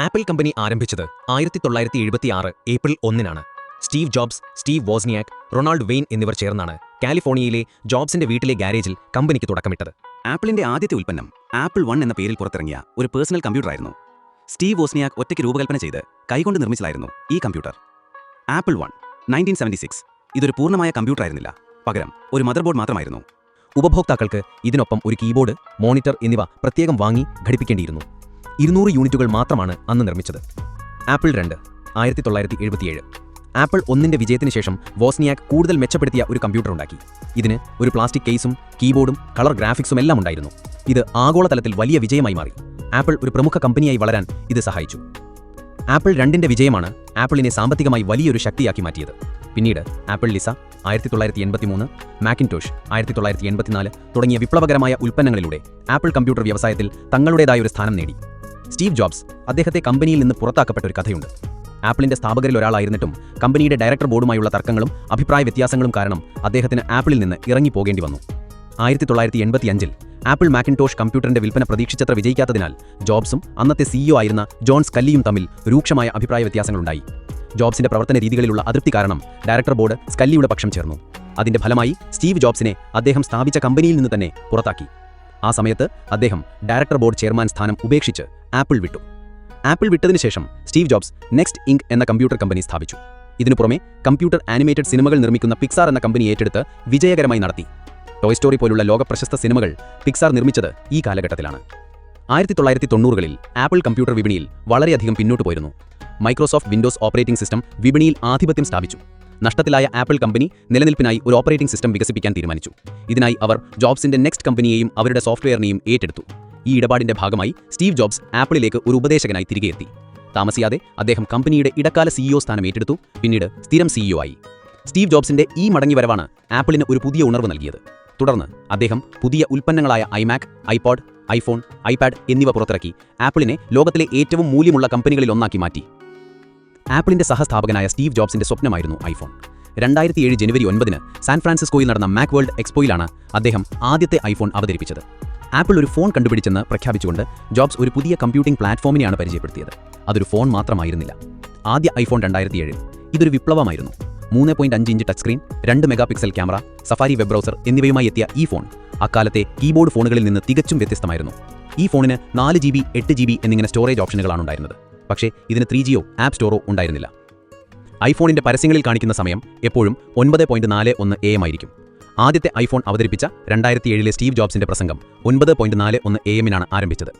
Apple company ആരംഭിച്ചത് ആയിരത്തി തൊള്ളായിരത്തി എഴുപത്തിയാറ് ഏപ്രിൽ ഒന്നിനാണ്. Steve Jobs Steve Wozniak Ronald Wayne എന്നിവർ ചേർന്നാണ് കാലിഫോർണിയയിലെ ജോബ്സിന്റെ വീട്ടിലെ ഗാരേജിൽ കമ്പനിക്ക് തുടക്കമിട്ടത്. ആപ്പിളിന്റെ ആദ്യത്തെ ഉൽപ്പന്നം ആപ്പിൾ വൺ എന്ന പേരിൽ പുറത്തിറങ്ങിയ ഒരു പേഴ്സണൽ കമ്പ്യൂട്ടറായിരുന്നു. സ്റ്റീവ് വോസ്നിയാക് ഒറ്റയ്ക്ക് രൂപകൽപ്പന ചെയ്ത് കൈകൊണ്ട് നിർമ്മിച്ചതായിരുന്നു ഈ computer. Apple one nineteen seventy six ഇതൊരു പൂർണമായ കമ്പ്യൂട്ടർ ആയിരുന്നില്ല പകരം ഒരു മദർ ബോർഡ് മാത്രമായിരുന്നു. ഉപഭോക്താക്കൾക്ക് ഇതിനൊപ്പം ഒരു കീബോർഡ് മോണിറ്റർ എന്നിവ പ്രത്യേകം വാങ്ങി ഘടിപ്പിക്കേണ്ടിയിരുന്നു. ഇരുന്നൂറ് യൂണിറ്റുകൾ മാത്രമാണ് അന്ന് നിർമ്മിച്ചത്. ആപ്പിൾ രണ്ട് ആയിരത്തി തൊള്ളായിരത്തി എഴുപത്തിയേഴ് ആപ്പിൾ ഒന്നിന്റെ വിജയത്തിന് ശേഷം വോസ്നിയാക് കൂടുതൽ മെച്ചപ്പെടുത്തിയ ഒരു കമ്പ്യൂട്ടർ ഉണ്ടാക്കി ഇതിന് ഒരു പ്ലാസ്റ്റിക് കേസും കീബോർഡും കളർ ഗ്രാഫിക്സും എല്ലാം ഉണ്ടായിരുന്നു. ഇത് ആഗോളതലത്തിൽ വലിയ വിജയമായി മാറി. ആപ്പിൾ ഒരു പ്രമുഖ കമ്പനിയായി വളരാൻ ഇത് സഹായിച്ചു. ആപ്പിൾ രണ്ടിന്റെ വിജയമാണ് ആപ്പിളിനെ സാമ്പത്തികമായി വലിയൊരു ശക്തിയാക്കി മാറ്റിയത്. പിന്നീട് ആപ്പിൾ ലിസ ആയിരത്തി തൊള്ളായിരത്തി എൺപത്തിമൂന്ന് മാക്കിൻടോഷ് ആയിരത്തി തൊള്ളായിരത്തി എൺപത്തിനാല് തുടങ്ങിയ വിപ്ലവകരമായ ഉൽപ്പന്നങ്ങളിലൂടെ ആപ്പിൾ കമ്പ്യൂട്ടർ വ്യവസായത്തിൽ തങ്ങളുടേതായ ഒരു സ്ഥാനം നേടി. സ്റ്റീവ് ജോബ്സ് അദ്ദേഹത്തെ കമ്പനിയിൽ നിന്ന് പുറത്താക്കപ്പെട്ട ഒരു കഥയുണ്ട്. ആപ്പിളിന്റെ സ്ഥാപകരിൽ ഒരാളായിരുന്നിട്ടും കമ്പനിയുടെ ഡയറക്ടർ ബോർഡുമായുള്ള തർക്കങ്ങളും അഭിപ്രായ വ്യത്യാസങ്ങളും കാരണം അദ്ദേഹത്തിന് ആപ്പിളിൽ നിന്ന് ഇറങ്ങിപ്പോകേണ്ടി വന്നു. ആയിരത്തി തൊള്ളായിരത്തി എൺപത്തിയഞ്ചിൽ ആപ്പിൾ മാക്കിൻടോഷ് കമ്പ്യൂട്ടറിന്റെ വിൽപ്പന പ്രതീക്ഷിച്ചത്ര വിജയിക്കാത്തതിനാൽ ജോബ്സും അന്നത്തെ സിഇഒ ആയിരുന്ന ജോൺസ് സ്കല്ലിയും തമ്മിൽ രൂക്ഷമായ അഭിപ്രായ വ്യത്യാസങ്ങളുണ്ടായി. ജോബ്സിന്റെ പ്രവർത്തന രീതികളിലുള്ള അതൃപ്തി കാരണം ഡയറക്ടർ ബോർഡ് സ്കല്ലിയുടെ പക്ഷം ചേർന്നു. അതിന്റെ ഫലമായി സ്റ്റീവ് ജോബ്സിനെ അദ്ദേഹം സ്ഥാപിച്ച കമ്പനിയിൽ നിന്ന് തന്നെ പുറത്താക്കി. ആ സമയത്ത് അദ്ദേഹം ഡയറക്ടർ ബോർഡ് ചെയർമാൻ സ്ഥാനം ഉപേക്ഷിച്ച് ആപ്പിൾ വിട്ടു. ആപ്പിൾ വിട്ടതിനു ശേഷം സ്റ്റീവ് ജോബ്സ് നെക്സ്റ്റ് ഇങ്ക് എന്ന കമ്പ്യൂട്ടർ കമ്പനി സ്ഥാപിച്ചു. ഇതിനു പുറമെ കമ്പ്യൂട്ടർ ആനിമേറ്റഡ് സിനിമകൾ നിർമ്മിക്കുന്ന പിക്സാർ എന്ന കമ്പനി ഏറ്റെടുത്ത് വിജയകരമായി നടത്തി. ടോയ് സ്റ്റോറി പോലുള്ള ലോകപ്രശസ്ത സിനിമകൾ പിക്സാർ നിർമ്മിച്ചത് ഈ കാലഘട്ടത്തിലാണ്. ആയിരത്തി തൊള്ളായിരത്തി തൊണ്ണൂറുകളിൽ ആപ്പിൾ കമ്പ്യൂട്ടർ വിപണിയിൽ വളരെയധികം പിന്നോട്ട് പോയിരുന്നു. മൈക്രോസോഫ്റ്റ് വിൻഡോസ് ഓപ്പറേറ്റിംഗ് സിസ്റ്റം വിപണിയിൽ ആധിപത്യം സ്ഥാപിച്ചു. നഷ്ടത്തിലായ ആപ്പിൾ കമ്പനി നിലനിൽപ്പിനായി ഒരു ഓപ്പറേറ്റിംഗ് സിസ്റ്റം വികസിപ്പിക്കാൻ തീരുമാനിച്ചു. ഇതിനായി അവർ ജോബ്സിന്റെ നെക്സ്റ്റ് കമ്പനിയെയും അവരുടെ സോഫ്റ്റ്വെയറിനെയും ഏറ്റെടുത്തു. ഈ ഇടപാടിന്റെ ഭാഗമായി സ്റ്റീവ് ജോബ്സ് ആപ്പിളിലേക്ക് ഒരു ഉപദേശകനായി തിരികെ എത്തി. താമസിയാതെ അദ്ദേഹം കമ്പനിയുടെ ഇടക്കാല സിഇഒ സ്ഥാനം ഏറ്റെടുത്തു പിന്നീട് സ്ഥിരം സിഇഒ ആയി. സ്റ്റീവ് ജോബ്സിന്റെ ഈ മടങ്ങിവരവാണ് ആപ്പിളിന് ഒരു പുതിയ ഉണർവ് നൽകിയത്. തുടർന്ന് അദ്ദേഹം പുതിയ ഉൽപ്പന്നങ്ങളായ ഐമാക് ഐപോഡ് ഐഫോൺ ഐപാഡ് എന്നിവ പുറത്തിറക്കി ആപ്പിളിനെ ലോകത്തിലെ ഏറ്റവും മൂല്യമുള്ള കമ്പനികളിൽ ഒന്നാക്കി മാറ്റി. ആപ്പിളിന്റെ സഹസ്ഥാപകനായ സ്റ്റീവ് ജോബ്സിന്റെ സ്വപ്നമായിരുന്നു ഐഫോൺ രണ്ടായിരത്തി ഏഴ് ജനുവരി ഒൻപതിന് സാൻ ഫ്രാൻസിസ്കോയിൽ നടന്ന മാക് വേൾഡ് എക്സ്പോയിലാണ് അദ്ദേഹം ആദ്യത്തെ ഐഫോൺ അവതരിപ്പിച്ചത്. ആപ്പിൾ ഒരു ഫോൺ കണ്ടുപിടിച്ചെന്ന് പ്രഖ്യാപിച്ചുകൊണ്ട് ജോബ്സ് ഒരു പുതിയ കമ്പ്യൂട്ടിംഗ് പ്ലാറ്റ്ഫോമിനെയാണ് പരിചയപ്പെടുത്തിയത്. അതൊരു ഫോൺ മാത്രമായിരുന്നില്ല. ആദ്യ ഐഫോൺ രണ്ടായിരത്തി ഏഴിൽ ഇതൊരു വിപ്ലവമായിരുന്നു. മൂന്ന് പോയിന്റ് അഞ്ച് ഇഞ്ച് ടച്ച് സ്ക്രീൻ രണ്ട് megapixel camera Safari web browser എന്നിവയുമായി എത്തിയ ഈ ഫോൺ അക്കാലത്തെ കീബോർഡ് ഫോണുകളിൽ നിന്ന് തികച്ചും വ്യത്യസ്തമായിരുന്നു. ഈ ഫോണിന് നാല് ജി ബി എട്ട് ജി ബി എന്നിങ്ങനെ സ്റ്റോറേജ് ഓപ്ഷനുകളാണ് ഉണ്ടായിരുന്നത്. പക്ഷേ ഇതിന് ത്രീ ജിയോ ആപ്പ് സ്റ്റോറോ ഉണ്ടായിരുന്നില്ല. ഐഫോണിന്റെ പരസ്യങ്ങളിൽ കാണിക്കുന്ന സമയം എപ്പോഴും ഒൻപത് പോയിന്റ് നാല് ഒന്ന് എ എം ആയിരിക്കും. ആദ്യത്തെ ഐഫോൺ അവതരിപ്പിച്ച രണ്ടായിരത്തി ഏഴിലെ സ്റ്റീവ് ജോബ്സിന്റെ പ്രസംഗം ഒൻപത് പോയിന്റ് നാല് ഒന്ന് എ എമ്മിനാണ് ആരംഭിച്ചത്.